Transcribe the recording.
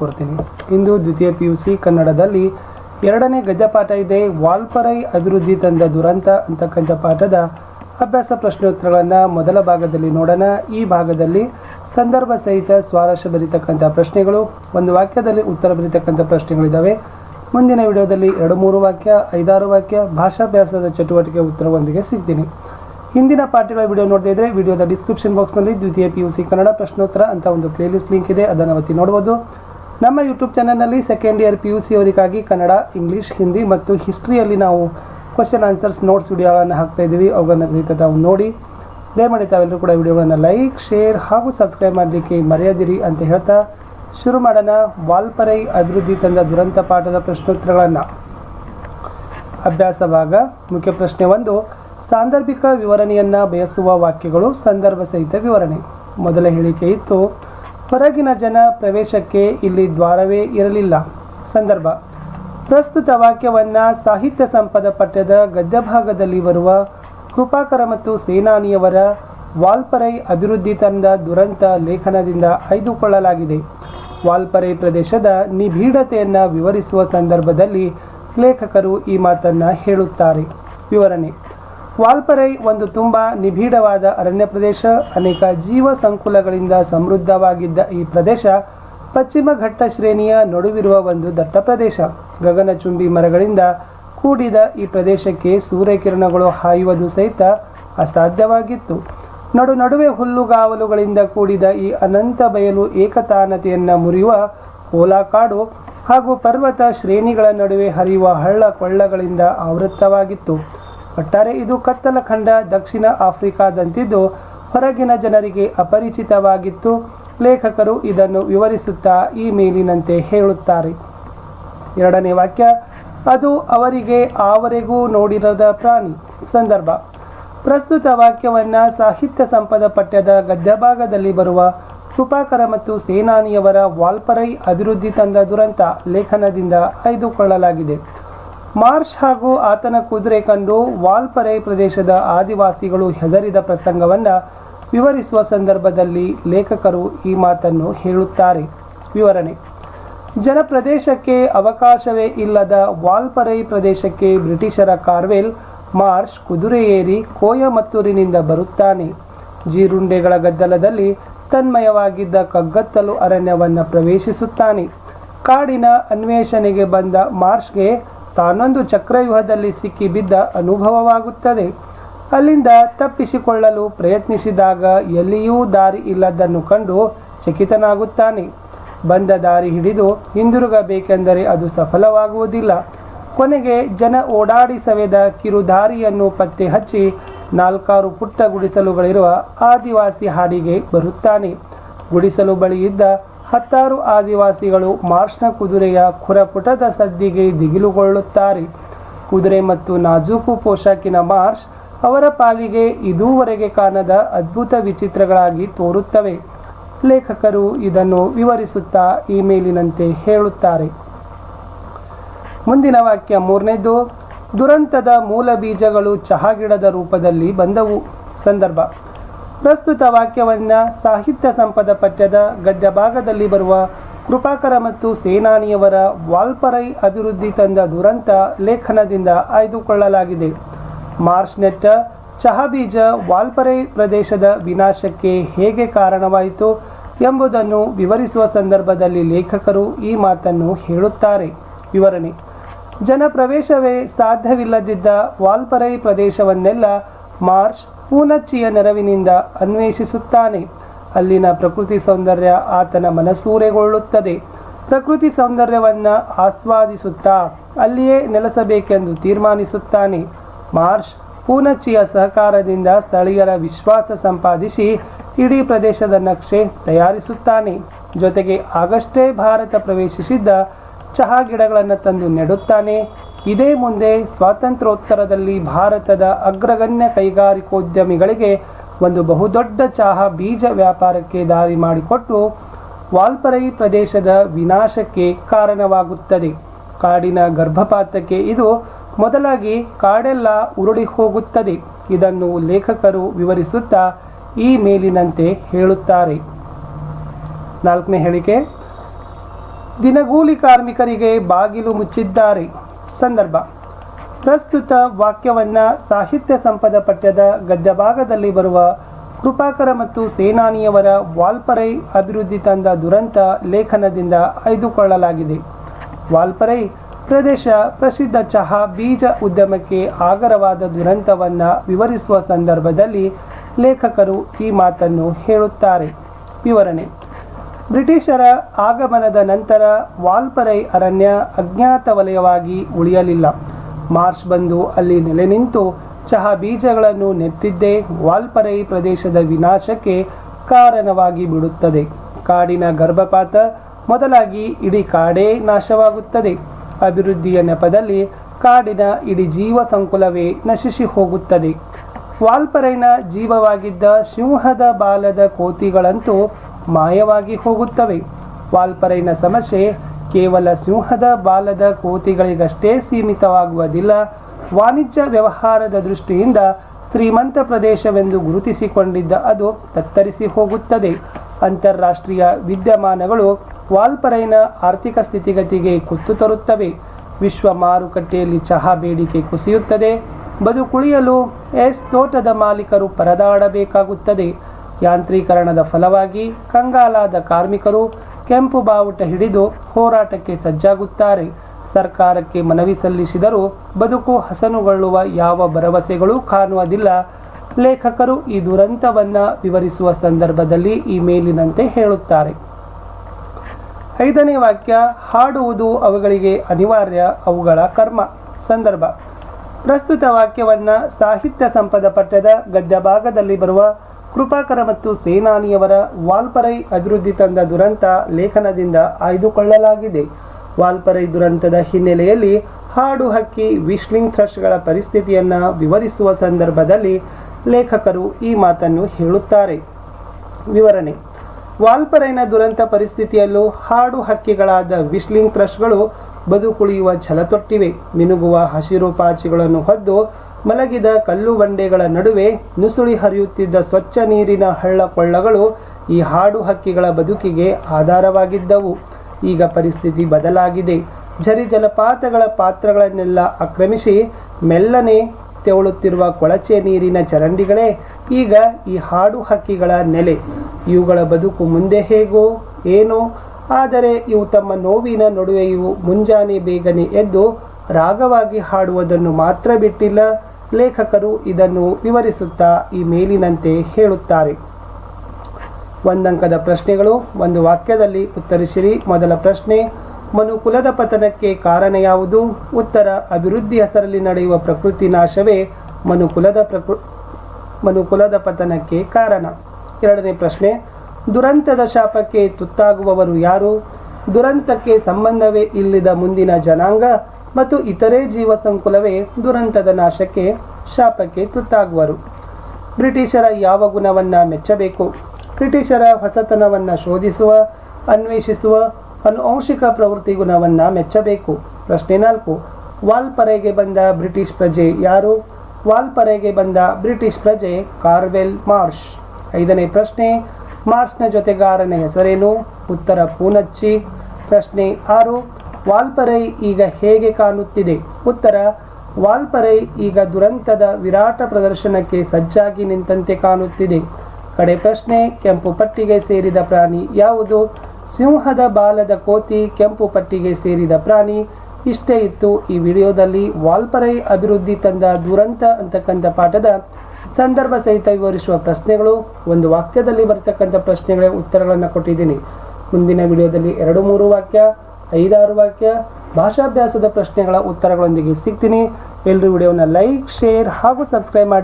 ಕೊಡ್ತೀನಿ. ಇಂದು ದ್ವಿತೀಯ ಪಿ ಕನ್ನಡದಲ್ಲಿ ಎರಡನೇ ಗದ್ಯಪಾಠ ಇದೆ, ವಾಲ್ಪರೈ ಅಭಿವೃದ್ಧಿ ತಂದ ದುರಂತ ಅಂತಕ್ಕಂಥ ಪಾಠದ ಅಭ್ಯಾಸ ಪ್ರಶ್ನೋತ್ತರಗಳನ್ನು ಮೊದಲ ಭಾಗದಲ್ಲಿ ನೋಡೋಣ. ಈ ಭಾಗದಲ್ಲಿ ಸಂದರ್ಭ ಸಹಿತ ಸ್ವಾರಸ್ಯ ಬರೀತಕ್ಕಂಥ ಪ್ರಶ್ನೆಗಳು, ಒಂದು ವಾಕ್ಯದಲ್ಲಿ ಉತ್ತರ ಬರೀತಕ್ಕಂಥ ಪ್ರಶ್ನೆಗಳಿದ್ದಾವೆ ಮುಂದಿನ ವಿಡಿಯೋದಲ್ಲಿ ಎರಡು ಮೂರು ವಾಕ್ಯ, ಐದಾರು ವಾಕ್ಯ, ಭಾಷಾಭ್ಯಾಸದ ಚಟುವಟಿಕೆ ಉತ್ತರವೊಂದಿಗೆ ಸಿಗ್ತೀನಿ. ಹಿಂದಿನ ಪಾಠಗಳ ವಿಡಿಯೋ ನೋಡ್ತಾ ಇದ್ರೆ ವಿಡಿಯೋದ ಡಿಸ್ಕ್ರಿಪ್ಷನ್ ಬಾಕ್ಸ್ನಲ್ಲಿ ದ್ವಿತೀಯ ಪಿ ಯು ಸಿ ಕನ್ನಡ ಪ್ರಶ್ನೋತ್ತರ ಅಂತ ಒಂದು ಪ್ಲೇಲಿಸ್ಟ್ ಲಿಂಕ್ ಇದೆ, ಅದನ್ನು ಒತ್ತಿ ನೋಡ್ಬೋದು. ನಮ್ಮ ಯೂಟ್ಯೂಬ್ ಚಾನಲ್ನಲ್ಲಿ second year P U C ಅವರಿಗಾಗಿ ಕನ್ನಡ ಇಂಗ್ಲೀಷ್ ಹಿಂದಿ ಮತ್ತು ಹಿಸ್ಟ್ರಿಯಲ್ಲಿ ನಾವು ಕ್ವಶನ್ ಆನ್ಸರ್ಸ್ ನೋಟ್ಸ್ ವಿಡಿಯೋಗಳನ್ನು ಹಾಕ್ತಾ ಇದ್ದೀವಿ. ಅವುಗಳನ್ನು ತಾವು ನೋಡಿ. ದಯಮಾಡಿ ತಾವೆಲ್ಲರೂ ಕೂಡ ವಿಡಿಯೋಗಳನ್ನು ಲೈಕ್ ಶೇರ್ ಹಾಗೂ ಸಬ್ಸ್ಕ್ರೈಬ್ ಮಾಡಲಿಕ್ಕೆ ಮರೆಯದಿರಿ ಅಂತ ಹೇಳ್ತಾ ಶುರು ಮಾಡೋಣ. ವಾಲ್ಪರೈ ಅಭಿವೃದ್ಧಿ ತಂದ ದುರಂತ ಪಾಠದ ಪ್ರಶ್ನೋತ್ತರಗಳನ್ನು. ಅಭ್ಯಾಸ ಭಾಗ ಮುಖ್ಯ ಪ್ರಶ್ನೆ ಒಂದು. ಸಾಂದರ್ಭಿಕ ವಿವರಣೆಯನ್ನು ಬಯಸುವ ವಾಕ್ಯಗಳು, ಸಂದರ್ಭ ಸಹಿತ ವಿವರಣೆ. ಮೊದಲ ಹೇಳಿಕೆ ಇತ್ತು. ಹೊರಗಿನ ಜನ ಪ್ರವೇಶಕ್ಕೆ ಇಲ್ಲಿ ದ್ವಾರವೇ ಇರಲಿಲ್ಲ. ಸಂದರ್ಭ. ಪ್ರಸ್ತುತ ವಾಕ್ಯವನ್ನ ಸಾಹಿತ್ಯ ಸಂಪದ ಪಠ್ಯದ ಗದ್ಯ ಭಾಗದಲ್ಲಿ ಬರುವ ಕೃಪಾಕರ ಮತ್ತು ಸೇನಾನಿಯವರ ವಾಲ್ಪರೈ ಅಭಿವೃದ್ಧಿ ತಂದ ದುರಂತ ಲೇಖನದಿಂದ ಆಯ್ದುಕೊಳ್ಳಲಾಗಿದೆ ವಾಲ್ಪರೈ ಪ್ರದೇಶದ ನಿಭೀಡತೆಯನ್ನು ವಿವರಿಸುವ ಸಂದರ್ಭದಲ್ಲಿ ಲೇಖಕರು ಈ ಮಾತನ್ನ ಹೇಳುತ್ತಾರೆ. ವಿವರಣೆ. ವಾಲ್ಪರೈ ಒಂದು ತುಂಬ ನಿಬಿಡವಾದ ಅರಣ್ಯ ಪ್ರದೇಶ. ಅನೇಕ ಜೀವ ಸಂಕುಲಗಳಿಂದ ಸಮೃದ್ಧವಾಗಿದ್ದ ಈ ಪ್ರದೇಶ ಪಶ್ಚಿಮ ಘಟ್ಟ ಶ್ರೇಣಿಯ ನಡುವಿರುವ ಒಂದು ದಟ್ಟ ಪ್ರದೇಶ. ಗಗನಚುಂಬಿ ಮರಗಳಿಂದ ಕೂಡಿದ ಈ ಪ್ರದೇಶಕ್ಕೆ ಸೂರ್ಯಕಿರಣಗಳು ಹಾಯುವುದು ಸಹಿತ ಅಸಾಧ್ಯವಾಗಿತ್ತು. ನಡು ನಡುವೆ ಹುಲ್ಲುಗಾವಲುಗಳಿಂದ ಕೂಡಿದ ಈ ಅನಂತ ಬಯಲು ಏಕತಾನತೆಯನ್ನು ಮುರಿಯುವ ಕೋಲಾಕಾಡು ಹಾಗೂ ಪರ್ವತ ಶ್ರೇಣಿಗಳ ನಡುವೆ ಹರಿಯುವ ಹಳ್ಳ ಕೊಳ್ಳಗಳಿಂದ ಆವೃತ್ತವಾಗಿತ್ತು. ಒಟ್ಟಾರೆ ಇದು ಕತ್ತಲ ಖಂಡ ದಕ್ಷಿಣ ಆಫ್ರಿಕಾದಂತಿದ್ದು ಹೊರಗಿನ ಜನರಿಗೆ ಅಪರಿಚಿತವಾಗಿತ್ತು. ಲೇಖಕರು ಇದನ್ನು ವಿವರಿಸುತ್ತಾ ಈ ಮೇಲಿನಂತೆ ಹೇಳುತ್ತಾರೆ. ಎರಡನೇ ವಾಕ್ಯ, ಅದು ಅವರಿಗೆ ಆವರೆಗೂ ನೋಡಿರದ ಪ್ರಾಣಿ. ಸಂದರ್ಭ, ಪ್ರಸ್ತುತ ವಾಕ್ಯವನ್ನು ಸಾಹಿತ್ಯ ಸಂಪದ ಪಠ್ಯದ ಗದ್ಯಭಾಗದಲ್ಲಿ ಬರುವ ಕೃಪಾಕರ ಮತ್ತು ಸೇನಾನಿಯವರ ವಾಲ್ಪರೈ ಅಭಿವೃದ್ಧಿ ತಂದ ದುರಂತ ಲೇಖನದಿಂದ ಆಯ್ದುಕೊಳ್ಳಲಾಗಿದೆ. ಮಾರ್ಷ್ ಹಾಗೂ ಆತನ ಕುದುರೆ ಕಂಡು ವಾಲ್ಪರೈ ಪ್ರದೇಶದ ಆದಿವಾಸಿಗಳು ಹೆದರಿದ ಪ್ರಸಂಗವನ್ನು ವಿವರಿಸುವ ಸಂದರ್ಭದಲ್ಲಿ ಲೇಖಕರು ಈ ಮಾತನ್ನು ಹೇಳುತ್ತಾರೆ. ವಿವರಣೆ. ಜನಪ್ರದೇಶಕ್ಕೆ ಅವಕಾಶವೇ ಇಲ್ಲದ ವಾಲ್ಪರೈ ಪ್ರದೇಶಕ್ಕೆ ಬ್ರಿಟಿಷರ ಕಾರ್ವೆಲ್ ಮಾರ್ಷ್ ಕುದುರೆ ಏರಿ ಕೋಯಮತ್ತೂರಿನಿಂದ ಬರುತ್ತಾನೆ. ಜೀರುಂಡೆಗಳ ಗದ್ದಲದಲ್ಲಿ ತನ್ಮಯವಾಗಿದ್ದ ಕಗ್ಗತ್ತಲು ಅರಣ್ಯವನ್ನು ಪ್ರವೇಶಿಸುತ್ತಾನೆ. ಕಾಡಿನ ಅನ್ವೇಷಣೆಗೆ ಬಂದ ಮಾರ್ಷ್ಗೆ ತಾನೊಂದು ಚಕ್ರವ್ಯೂಹದಲ್ಲಿ ಸಿಕ್ಕಿ ಬಿದ್ದ ಅನುಭವವಾಗುತ್ತದೆ. ಅಲ್ಲಿಂದ ತಪ್ಪಿಸಿಕೊಳ್ಳಲು ಪ್ರಯತ್ನಿಸಿದಾಗ ಎಲ್ಲಿಯೂ ದಾರಿ ಇಲ್ಲದನ್ನು ಕಂಡು ಚಕಿತನಾಗುತ್ತಾನೆ. ಬಂದ ದಾರಿ ಹಿಡಿದು ಹಿಂದಿರುಗಬೇಕೆಂದರೆ ಅದು ಸಫಲವಾಗುವುದಿಲ್ಲ. ಕೊನೆಗೆ ಜನ ಓಡಾಡಿ ಸವೆದ ಕಿರುದಾರಿಯನ್ನು ಪತ್ತೆ ಹಚ್ಚಿ ನಾಲ್ಕಾರು ಪುಟ್ಟ ಗುಡಿಸಲುಗಳಿರುವ ಆದಿವಾಸಿ ಹಾಡಿಗೆ ಬರುತ್ತಾನೆ. ಗುಡಿಸಲು ಬಳಿಯಿದ್ದ ಹತ್ತಾರು ಆದಿವಾಸಿಗಳು ಮಾರ್ಷ್ನ ಕುದುರೆಯ ಖುರಪುಟದ ಸದ್ದಿಗೆ ದಿಗಿಲುಗೊಳ್ಳುತ್ತಾರೆ. ಕುದುರೆ ಮತ್ತು ನಾಜೂಕು ಪೋಷಾಕಿನ ಮಾರ್ಷ್ ಅವರ ಪಾಲಿಗೆ ಇದುವರೆಗೆ ಕಾಣದ ಅದ್ಭುತ ವಿಚಿತ್ರಗಳಾಗಿ ತೋರುತ್ತವೆ. ಲೇಖಕರು ಇದನ್ನು ವಿವರಿಸುತ್ತಾ ಈ ಮೇಲಿನಂತೆ ಹೇಳುತ್ತಾರೆ. ಮುಂದಿನ ವಾಕ್ಯ ಮೂರನೇದು, ದುರಂತದ ಮೂಲ ಬೀಜಗಳು ಚಹಾ ಗಿಡದ ರೂಪದಲ್ಲಿ ಬಂದವು. ಸಂದರ್ಭ ಪ್ರಸ್ತುತ ವಾಕ್ಯವನ್ನ ಸಾಹಿತ್ಯ ಸಂಪದ ಪಠ್ಯದ ಗದ್ಯ ಭಾಗದಲ್ಲಿ ಬರುವ ಕೃಪಾಕರ ಮತ್ತು ಸೇನಾನಿಯವರ ವಾಲ್ಪರೈ ಅಭಿವೃದ್ಧಿ ತಂದ ದುರಂತ ಲೇಖನದಿಂದ ಆಯ್ದುಕೊಳ್ಳಲಾಗಿದೆ. ಮಾರ್ಷ್ನೆಟ್ಟ ಚಹಾ ಬೀಜ ವಾಲ್ಪರೈ ಪ್ರದೇಶದ ವಿನಾಶಕ್ಕೆ ಹೇಗೆ ಕಾರಣವಾಯಿತು ಎಂಬುದನ್ನು ವಿವರಿಸುವ ಸಂದರ್ಭದಲ್ಲಿ ಲೇಖಕರು ಈ ಮಾತನ್ನು ಹೇಳುತ್ತಾರೆ. ವಿವರಣೆ, ಜನಪ್ರವೇಶವೇ ಸಾಧ್ಯವಿಲ್ಲದಿದ್ದ ವಾಲ್ಪರೈ ಪ್ರದೇಶವನ್ನೆಲ್ಲ ಮಾರ್ಚ್ ಪೂನಚ್ಚಿಯ ನೆರವಿನಿಂದ ಅನ್ವೇಷಿಸುತ್ತಾನೆ. ಅಲ್ಲಿನ ಪ್ರಕೃತಿ ಸೌಂದರ್ಯ ಆತನ ಮನಸೂರೆಗೊಳ್ಳುತ್ತದೆ. ಪ್ರಕೃತಿ ಸೌಂದರ್ಯವನ್ನ ಆಸ್ವಾದಿಸುತ್ತಾ ಅಲ್ಲಿಯೇ ನೆಲೆಸಬೇಕೆಂದು ತೀರ್ಮಾನಿಸುತ್ತಾನೆ. ಮಾರ್ಷ್ ಪೂನಚ್ಚಿಯ ಸಹಕಾರದಿಂದ ಸ್ಥಳೀಯರ ವಿಶ್ವಾಸ ಸಂಪಾದಿಸಿ ಇಡೀ ಪ್ರದೇಶದ ನಕ್ಷೆ ತಯಾರಿಸುತ್ತಾನೆ. ಜೊತೆಗೆ ಆಗಷ್ಟೇ ಭಾರತ ಪ್ರವೇಶಿಸಿದ್ದ ಚಹಾ ಗಿಡಗಳನ್ನು ತಂದು ನೆಡುತ್ತಾನೆ. ಇದೇ ಮುಂದೆ ಸ್ವಾತಂತ್ರ್ಯೋತ್ತರದಲ್ಲಿ ಭಾರತದ ಅಗ್ರಗಣ್ಯ ಕೈಗಾರಿಕೋದ್ಯಮಿಗಳಿಗೆ ಒಂದು ಬಹುದೊಡ್ಡ ಚಹಾ ಬೀಜ ವ್ಯಾಪಾರಕ್ಕೆ ದಾರಿ ಮಾಡಿಕೊಟ್ಟು ವಾಲ್ಪರೈ ಪ್ರದೇಶದ ವಿನಾಶಕ್ಕೆ ಕಾರಣವಾಗುತ್ತದೆ. ಕಾಡಿನ ಗರ್ಭಪಾತಕ್ಕೆ ಇದು ಮೊದಲಾಗಿ ಕಾಡೆಲ್ಲ ಉರುಳಿ ಹೋಗುತ್ತದೆ. ಇದನ್ನು ಲೇಖಕರು ವಿವರಿಸುತ್ತಾ ಈ ಮೇಲಿನಂತೆ ಹೇಳುತ್ತಾರೆ. ನಾಲ್ಕನೇ ಹೇಳಿಕೆ, ದಿನಗೂಲಿ ಕಾರ್ಮಿಕರಿಗೆ ಬಾಗಿಲು ಮುಚ್ಚಿದ್ದಾರೆ. ಸಂದರ್ಭ. ಪ್ರಸ್ತುತ ವಾಕ್ಯವನ್ನ ಸಾಹಿತ್ಯ ಸಂಪದ ಪಠ್ಯದ ಗದ್ಯ ಭಾಗದಲ್ಲಿ ಬರುವ ಕೃಪಾಕರ ಮತ್ತು ಸೇನಾನಿಯವರ ವಾಲ್ಪರೈ ಅಭಿವೃದ್ಧಿ ತಂದ ದುರಂತ ಲೇಖನದಿಂದ ಆಯ್ದುಕೊಳ್ಳಲಾಗಿದೆ ವಾಲ್ಪರೈ ಪ್ರದೇಶ ಪ್ರಸಿದ್ಧ ಚಹಾ ಬೀಜ ಉದ್ಯಮಕ್ಕೆ ಆಗರವಾದ ದುರಂತವನ್ನು ವಿವರಿಸುವ ಸಂದರ್ಭದಲ್ಲಿ ಲೇಖಕರು ಈ ಮಾತನ್ನು ಹೇಳುತ್ತಾರೆ. ವಿವರಣೆ. ಬ್ರಿಟಿಷರ ಆಗಮನದ ನಂತರ ವಾಲ್ಪರೈ ಅರಣ್ಯ ಅಜ್ಞಾತ ವಲಯವಾಗಿ ಉಳಿಯಲಿಲ್ಲ. ಮಾರ್ಚ್ ಬಂದು ಅಲ್ಲಿ ನೆಲೆ ನಿಂತು ಚಹಾ ಬೀಜಗಳನ್ನು ನೆತ್ತಿದ್ದೇ ವಾಲ್ಪರೈ ಪ್ರದೇಶದ ವಿನಾಶಕ್ಕೆ ಕಾರಣವಾಗಿ ಬಿಡುತ್ತದೆ. ಕಾಡಿನ ಗರ್ಭಪಾತ ಮೊದಲಾಗಿ ಇಡೀ ಕಾಡೇ ನಾಶವಾಗುತ್ತದೆ. ಅಭಿವೃದ್ಧಿಯ ನೆಪದಲ್ಲಿ ಕಾಡಿನ ಇಡೀ ಜೀವ ಸಂಕುಲವೇ ನಶಿಸಿ ಹೋಗುತ್ತದೆ. ವಾಲ್ಪರೈನ ಜೀವವಾಗಿದ್ದ ಸಿಂಹದ ಬಾಲದ ಕೋತಿಗಳಂತೂ ಮಾಯವಾಗಿ ಹೋಗುತ್ತವೆ. ವಾಲ್ಪರೈನ ಸಮಸ್ಯೆ ಕೇವಲ ಸಿಂಹದ ಬಾಲದ ಕೋತಿಗಳಿಗಷ್ಟೇ ಸೀಮಿತವಾಗುವುದಿಲ್ಲ. ವಾಣಿಜ್ಯ ವ್ಯವಹಾರದ ದೃಷ್ಟಿಯಿಂದ ಶ್ರೀಮಂತ ಪ್ರದೇಶವೆಂದು ಗುರುತಿಸಿಕೊಂಡಿದ್ದ ಅದು ತತ್ತರಿಸಿ ಹೋಗುತ್ತದೆ. ಅಂತಾರಾಷ್ಟ್ರೀಯ ವಿದ್ಯಮಾನಗಳು ವಾಲ್ಪರೈನ ಆರ್ಥಿಕ ಸ್ಥಿತಿಗತಿಗೆ ಕುತ್ತು ತರುತ್ತವೆ. ವಿಶ್ವ ಮಾರುಕಟ್ಟೆಯಲ್ಲಿ ಚಹಾ ಬೇಡಿಕೆ ಕುಸಿಯುತ್ತದೆ. ಬದುಕುಳಿಯಲು ಎಸ್ ತೋಟದ ಮಾಲೀಕರು ಪರದಾಡಬೇಕಾಗುತ್ತದೆ. ಯಾಂತ್ರೀಕರಣದ ಫಲವಾಗಿ ಕಂಗಾಲಾದ ಕಾರ್ಮಿಕರು ಕೆಂಪು ಬಾವುಟ ಹಿಡಿದು ಹೋರಾಟಕ್ಕೆ ಸಜ್ಜಾಗುತ್ತಾರೆ. ಸರ್ಕಾರಕ್ಕೆ ಮನವಿ ಸಲ್ಲಿಸಿದರೂ ಬದುಕು ಹಸನುಗೊಳ್ಳುವ ಯಾವ ಭರವಸೆಗಳೂ ಕಾಣುವುದಿಲ್ಲ. ಲೇಖಕರು ಈ ದುರಂತವನ್ನ ವಿವರಿಸುವ ಸಂದರ್ಭದಲ್ಲಿ ಈ ಮೇಲಿನಂತೆ ಹೇಳುತ್ತಾರೆ. ಐದನೇ ವಾಕ್ಯ, ಹಾಡುವುದು ಅವುಗಳಿಗೆ ಅನಿವಾರ್ಯ, ಅವುಗಳ ಕರ್ಮ. ಸಂದರ್ಭ. ಪ್ರಸ್ತುತ ವಾಕ್ಯವನ್ನ ಸಾಹಿತ್ಯ ಸಂಪದ ಪಠ್ಯದ ಗದ್ಯ ಭಾಗದಲ್ಲಿ ಬರುವ ಕೃಪಾಕರ ಮತ್ತು ಸೇನಾನಿಯವರ ವಾಲ್ಪರೈ ಅಭಿವೃದ್ಧಿ ತಂದ ದುರಂತ ಲೇಖನದಿಂದ ಆಯ್ದುಕೊಳ್ಳಲಾಗಿದೆ. ವಾಲ್ಪರೈ ದುರಂತದ ಹಿನ್ನೆಲೆಯಲ್ಲಿ ಹಾಡು ಹಕ್ಕಿ ವಿಶ್ಲಿಂಗ್ ಥ್ರಶ್ಗಳ ಪರಿಸ್ಥಿತಿಯನ್ನು ವಿವರಿಸುವ ಸಂದರ್ಭದಲ್ಲಿ ಲೇಖಕರು ಈ ಮಾತನ್ನು ಹೇಳುತ್ತಾರೆ. ವಿವರಣೆ. ವಾಲ್ಪರೈನ ದುರಂತ ಪರಿಸ್ಥಿತಿಯಲ್ಲೂ ಹಾಡು ಹಕ್ಕಿಗಳಾದ ವಿಶ್ಲಿಂಗ್ ಥ್ರಶ್ಗಳು ಬದುಕುಳಿಯುವ ಛಲತೊಟ್ಟಿವೆ ಮಿನುಗುವ ಹಸಿರು ಪಾಚಿಗಳನ್ನು ಹೊದ್ದು ಮಲಗಿದ ಕಲ್ಲು ಬಂಡೆಗಳ ನಡುವೆ ನುಸುಳಿ ಹರಿಯುತ್ತಿದ್ದ ಸ್ವಚ್ಛ ನೀರಿನ ಹಳ್ಳ ಕೊಳ್ಳಗಳು ಈ ಹಾಡು ಹಕ್ಕಿಗಳ ಬದುಕಿಗೆ ಆಧಾರವಾಗಿದ್ದವು. ಈಗ ಪರಿಸ್ಥಿತಿ ಬದಲಾಗಿದೆ. ಝರಿ ಜಲಪಾತಗಳ ಪಾತ್ರಗಳನ್ನೆಲ್ಲ ಆಕ್ರಮಿಸಿ ಮೆಲ್ಲನೆ ತೆವಳುತ್ತಿರುವ ಕೊಳಚೆ ನೀರಿನ ಚರಂಡಿಗಳೇ ಈಗ ಈ ಹಾಡು ಹಕ್ಕಿಗಳ ನೆಲೆ. ಇವುಗಳ ಬದುಕು ಮುಂದೆ ಹೇಗೋ ಏನೋ, ಆದರೆ ಇವು ತಮ್ಮ ನೋವಿನ ನಡುವೆಯೂ ಮುಂಜಾನೆ ಬೇಗನೆ ಎದ್ದು ರಾಗವಾಗಿ ಹಾಡುವುದನ್ನು ಮಾತ್ರ ಬಿಟ್ಟಿಲ್ಲ. ಲೇಖಕರು ಇದನ್ನು ವಿವರಿಸುತ್ತಾ ಈ ಮೇಲಿನಂತೆ ಹೇಳುತ್ತಾರೆ. ಒಂದಂಕದ ಪ್ರಶ್ನೆಗಳು, ಒಂದು ವಾಕ್ಯದಲ್ಲಿ ಉತ್ತರಿಸಿರಿ. ಮೊದಲ ಪ್ರಶ್ನೆ ಮನುಕುಲದ ಪತನಕ್ಕೆ ಕಾರಣ ಯಾವುದು? ಉತ್ತರ, ಅಭಿವೃದ್ಧಿ ಹೆಸರಲ್ಲಿ ನಡೆಯುವ ಪ್ರಕೃತಿ ನಾಶವೇ ಮನುಕುಲದ ಪ್ರಕೃ ಮನುಕುಲದ ಪತನಕ್ಕೆ ಕಾರಣ. ಎರಡನೇ ಪ್ರಶ್ನೆ, ದುರಂತದ ಶಾಪಕ್ಕೆ ತುತ್ತಾಗುವವರು ಯಾರು? ದುರಂತಕ್ಕೆ ಸಂಬಂಧವೇ ಇಲ್ಲದ ಮುಂದಿನ ಜನಾಂಗ ಮತ್ತು ಇತರೆ ಜೀವ ಸಂಕುಲವೇ ದುರಂತದ ನಾಶಕ್ಕೆ ಶಾಪಕ್ಕೆ ತುತ್ತಾಗುವರು. ಬ್ರಿಟಿಷರ ಯಾವ ಗುಣವನ್ನ ಮೆಚ್ಚಬೇಕು? ಬ್ರಿಟಿಷರ ಹೊಸತನವನ್ನು ಶೋಧಿಸುವ, ಅನ್ವೇಷಿಸುವ, ಅನುವಂಶಿಕ ಪ್ರವೃತ್ತಿ ಗುಣವನ್ನ ಮೆಚ್ಚಬೇಕು? ಪ್ರಶ್ನೆ ನಾಲ್ಕು. ವಾಲ್ಪರೆಗೆ ಬಂದ ಬ್ರಿಟಿಷ್ ಪ್ರಜೆ ಯಾರು? ವಾಲ್ಪರೆಗೆ ಬಂದ ಬ್ರಿಟಿಷ್ ಪ್ರಜೆ ಕಾರ್ವೆಲ್ ಮಾರ್ಷ್. ಐದನೇ ಪ್ರಶ್ನೆ. ಮಾರ್ಷ್ನ ಜೊತೆಗಾರನ ಹೆಸರೇನು? ಉತ್ತರ ಪೂನಚ್ಚಿ. ಪ್ರಶ್ನೆ ಆರು. ವಾಲ್ಪರೈ ಈಗ ಹೇಗೆ ಕಾಣುತ್ತಿದೆ? ಉತ್ತರ, ವಾಲ್ಪರೈ ಈಗ ದುರಂತದ ವಿರಾಟ ಪ್ರದರ್ಶನಕ್ಕೆ ಸಜ್ಜಾಗಿ ನಿಂತಂತೆ ಕಾಣುತ್ತಿದೆ. ಕಡೆ ಪ್ರಶ್ನೆ, ಕೆಂಪು ಪಟ್ಟಿಗೆ ಸೇರಿದ ಪ್ರಾಣಿ ಯಾವುದು? ಸಿಂಹದ ಬಾಲದ ಕೋತಿ ಕೆಂಪು ಪಟ್ಟಿಗೆ ಸೇರಿದ ಪ್ರಾಣಿ. ಇಷ್ಟೇ ಇತ್ತು ಈ ವಿಡಿಯೋದಲ್ಲಿ ವಾಲ್ಪರೈ ಅಭಿವೃದ್ಧಿ ತಂದ ದುರಂತ ಅಂತಕ್ಕಂಥ ಪಾಠದ ಸಂದರ್ಭ ಸಹಿತ ವಿವರಿಸುವ ಪ್ರಶ್ನೆಗಳು, ಒಂದು ವಾಕ್ಯದಲ್ಲಿ ಬರತಕ್ಕಂಥ ಪ್ರಶ್ನೆಗಳ ಉತ್ತರಗಳನ್ನು ಕೊಟ್ಟಿದ್ದೀನಿ. ಮುಂದಿನ ವಿಡಿಯೋದಲ್ಲಿ ಎರಡು ಮೂರು ವಾಕ್ಯ. ಐದಾರು ವಾಕ್ಯ ಭಾಷಾಭ್ಯಾಸದ ಪ್ರಶ್ನೆಗಳ ಉತ್ತರಗಳೊಂದಿಗೆ ಸಿಗ್ತೀನಿ. ಎಲ್ಲರೂ ವಿಡಿಯೋನ ಲೈಕ್ ಶೇರ್ ಹಾಗೂ ಸಬ್ಸ್ಕ್ರೈಬ್ ಮಾಡಲಿ.